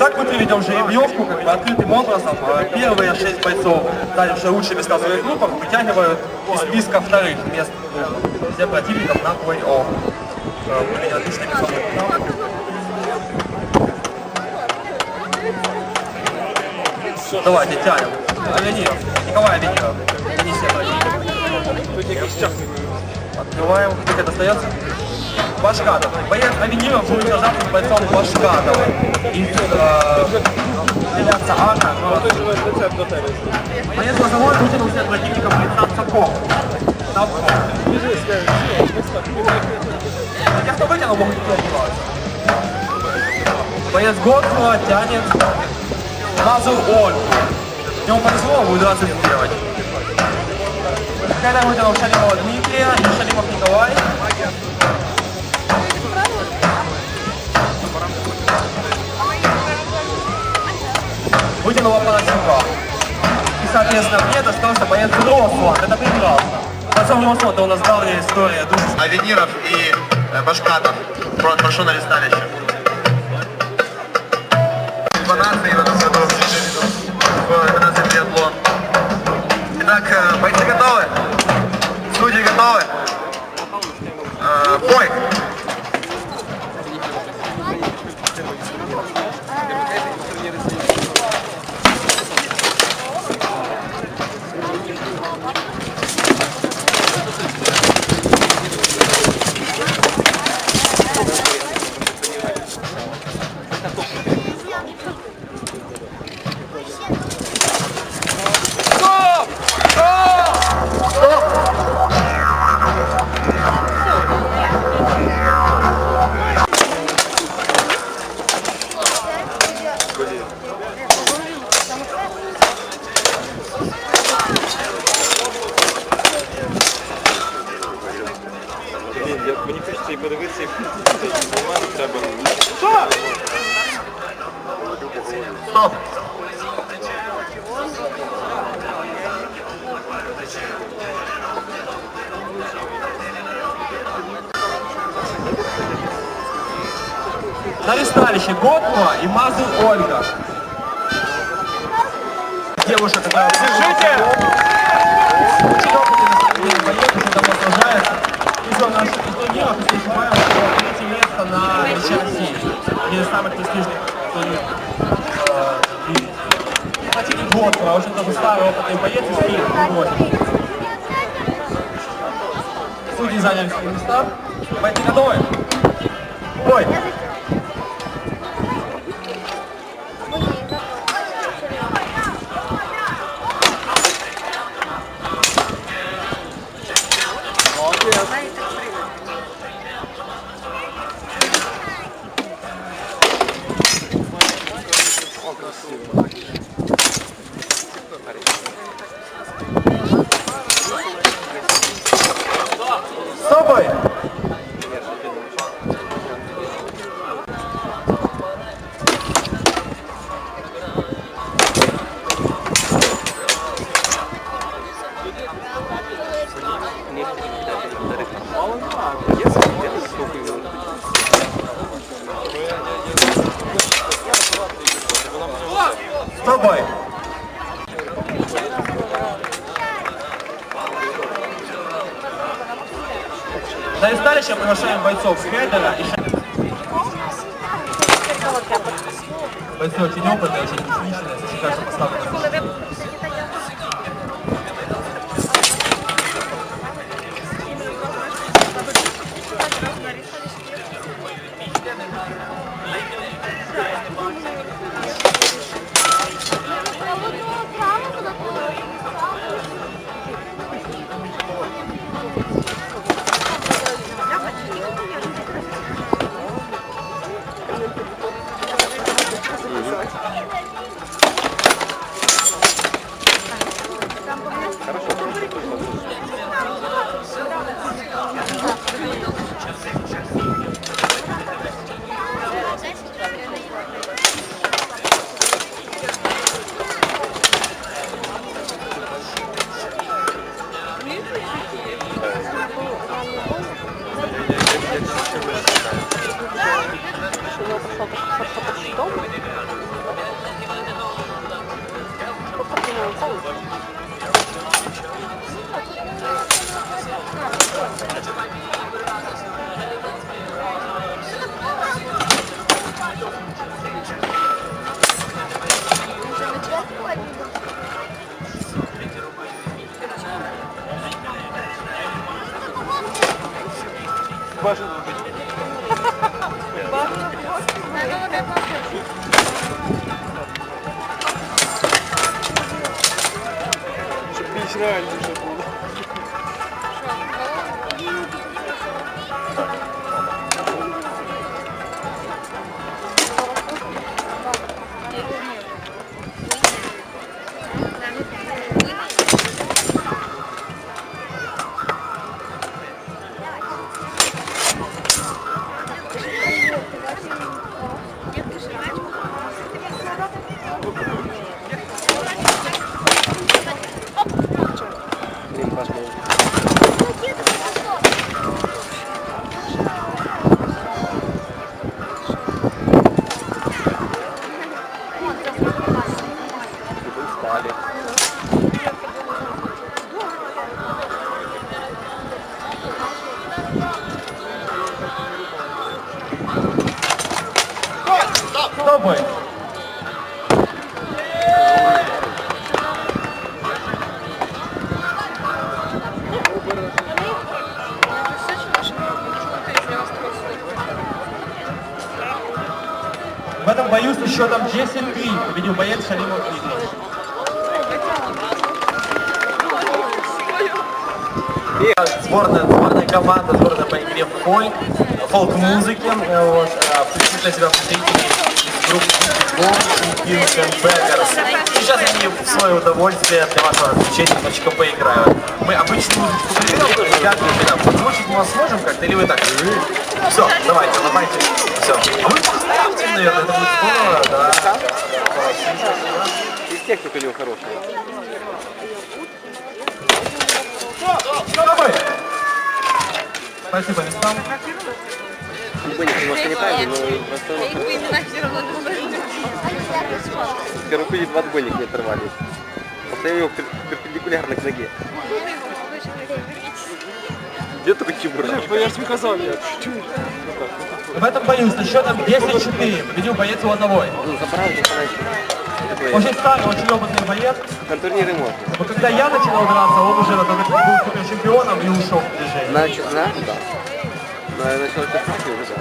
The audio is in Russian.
Итак, мы приведем жеребьевку, как бы открытым образом. Э, Первые шесть бойцов, места в своих группах, вытягивают из списка вторых мест всех противников на плей-офф. Э, Были отличными. Давайте, тянем. Авениров. Николай Авениров. Противника. Открываем. Кто это остается? Башкатов. Боец Авениров будет сражаться с бойцом Башкатова. Из э, делятся Анна. Боец Лозовой вытянул всех противников лица Цапков. Цапков. Те, кто вытянул, идти одеваться. Боец Готфа тянет Мазур Ольгу. Ему повезло, будет 20 сделать. Когда вытянул Шалимова Дмитрия и Шалимов Николай. Соответственно, мне достался боец Рослан. Это прекрасно. Бойцом Рослан у нас давняя история. Авениров и э, Башкатов. Про- Прошу на листалище. 12 в этом году в 12 биатлон. Итак, э, бойцы готовы? Судьи готовы? Э, Бой! і подивитися, і знімати треба. Стоп! На листалище Готова и Мазур Ольга. Девушка такая... Держите! Опытный боец из Киева, Грозный. Судьи заняли свои места. Бойцы готовы? Бой! Стопой! На листалище приглашаем бойцов Хедера и Бойцы очень опытные, очень техничные, очень хорошо. Бажано робити. Щоб більш реальніше було. Пробуй. В этом бою с счетом 10-3 победил боец Шалимов Дмитрий. Сборная, сборная команда, сборная по игре в фольк, фолк-музыке. э, Вот, э, включит для себя представителей из групп Bomb и Beggars. Сейчас они в свое удовольствие для вашего развлечения немножечко поиграют. Мы обычную музычку проверяем, ребята, ребята, помочь мы вас сможем как-то, или вы так? Все, давайте, ломайте. Все. А вы поставьте, наверное, это будет здорово, да. І техніка у нього хороша. Давай. Спасибо, местам. Бенник немножко неправильный, но просто первый ходит два отбойник не оторвались. Постоянно его пер- перпендикулярно к ноге. Где такой чебурак? Я же сказал, я. В этом бою со счетом 10-4 победил боец Лозовой. Ну, забрал подальше. Очень старый, очень опытный боец. На турнире можно. Но когда я начинал драться, он уже был суперчемпионом и ушел в движение. На, на? Да. На начало 15 уже да.